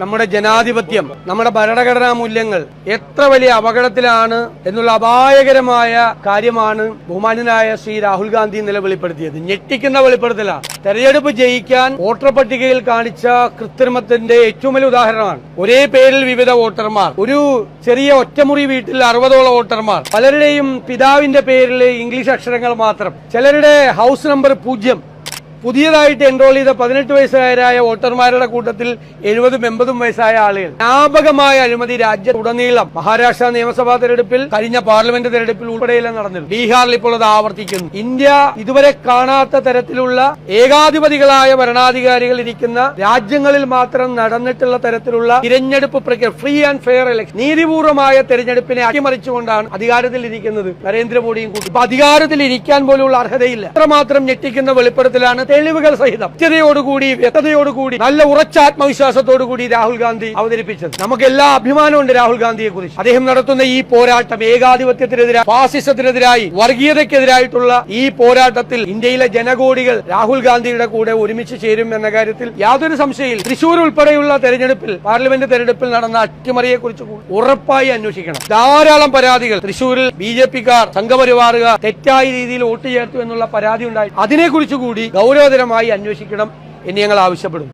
നമ്മുടെ ജനാധിപത്യം നമ്മുടെ ഭരണഘടനാ മൂല്യങ്ങൾ എത്ര വലിയ അപകടത്തിലാണ് എന്നുള്ള അപായകരമായ കാര്യമാണ് ബഹുമാനനായ ശ്രീ രാഹുൽ ഗാന്ധി ഇന്നലെ വെളിപ്പെടുത്തിയത്. ഞെട്ടിക്കുന്ന വെളിപ്പെടുത്തലാണ് തെരഞ്ഞെടുപ്പ് ജയിക്കാൻ വോട്ടർ പട്ടികയിൽ കാണിച്ച കൃത്രിമത്തിന്റെ ഏറ്റവും വലിയ ഉദാഹരണമാണ് ഒരേ പേരിൽ വിവിധ വോട്ടർമാർ ഒരു ചെറിയ ഒറ്റമുറി വീട്ടിൽ അറുപതോളം വോട്ടർമാർ പലരുടെയും പിതാവിന്റെ പേരിൽ ഇംഗ്ലീഷ് അക്ഷരങ്ങൾ മാത്രം ചിലരുടെ ഹൗസ് നമ്പർ പൂജ്യം പുതിയതായിട്ട് എൻറോൾ ചെയ്ത പതിനെട്ട് വയസ്സുകാരായ വോട്ടർമാരുടെ കൂട്ടത്തിൽ എഴുപതും എൺപതും വയസ്സായ ആളുകൾ. വ്യാപകമായ അഴിമതി രാജ്യത്തുടനീളം മഹാരാഷ്ട്ര നിയമസഭാ തെരഞ്ഞെടുപ്പിൽ കഴിഞ്ഞ പാർലമെന്റ് തെരഞ്ഞെടുപ്പിൽ ഉൾപ്പെടെയെല്ലാം നടന്നിരുന്നു. ബീഹാറിൽ ഇപ്പോൾ അത് ആവർത്തിക്കുന്നു. ഇന്ത്യ ഇതുവരെ കാണാത്ത തരത്തിലുള്ള ഏകാധിപതികളായ ഭരണാധികാരികൾ ഇരിക്കുന്ന രാജ്യങ്ങളിൽ മാത്രം നടന്നിട്ടുള്ള തരത്തിലുള്ള തിരഞ്ഞെടുപ്പ് പ്രക്രിയ ഫ്രീ ആൻഡ് ഫെയർ ഇലക്ഷൻ നീതിപൂർവമായ തെരഞ്ഞെടുപ്പിനെ അട്ടിമറിച്ചുകൊണ്ടാണ് അധികാരത്തിൽ ഇരിക്കുന്നത് നരേന്ദ്രമോദിയും കൂട്ടി. അധികാരത്തിൽ ഇരിക്കാൻ പോലുള്ള അർഹതയില്ല. അത്രമാത്രം ഞെട്ടിക്കുന്ന വെളിപ്പെടുത്തലാണ് തെളിവുകൾ സഹിതം കൃത്യതയോടുകൂടി വ്യക്തതയോടുകൂടി നല്ല ഉറച്ച ആത്മവിശ്വാസത്തോടുകൂടി രാഹുൽ ഗാന്ധി അവതരിപ്പിച്ചത്. നമുക്ക് എല്ലാ അഭിമാനമുണ്ട് രാഹുൽ ഗാന്ധിയെ കുറിച്ച് അദ്ദേഹം നടത്തുന്ന ഈ പോരാട്ടം ഏകാധിപത്യത്തിനെതിരായി ഫാസിസത്തിനെതിരായി വർഗീയതയ്ക്കെതിരായിട്ടുള്ള ഈ പോരാട്ടത്തിൽ ഇന്ത്യയിലെ ജനകോടികൾ രാഹുൽ ഗാന്ധിയുടെ കൂടെ ഒരുമിച്ച് ചേരും എന്ന കാര്യത്തിൽ യാതൊരു സംശയമില്ല തൃശൂർ ഉൾപ്പെടെയുള്ള തെരഞ്ഞെടുപ്പിൽ പാർലമെന്റ് തെരഞ്ഞെടുപ്പിൽ നടന്ന അട്ടിമറിയെ കുറിച്ച് ഉറപ്പായി അന്വേഷിക്കണം. ധാരാളം പരാതികൾ. തൃശൂരിൽ ബി ജെ പിക്കാർ സംഘപരിവാറുകാർ തെറ്റായ രീതിയിൽ വോട്ട് ചേർത്തു എന്നുള്ള പരാതി ഉണ്ടായി. അതിനെക്കുറിച്ച് കൂടി ഗൗരവതരമായി അന്വേഷിക്കണം. എന്ന് ഞങ്ങൾ ആവശ്യപ്പെടുന്നു.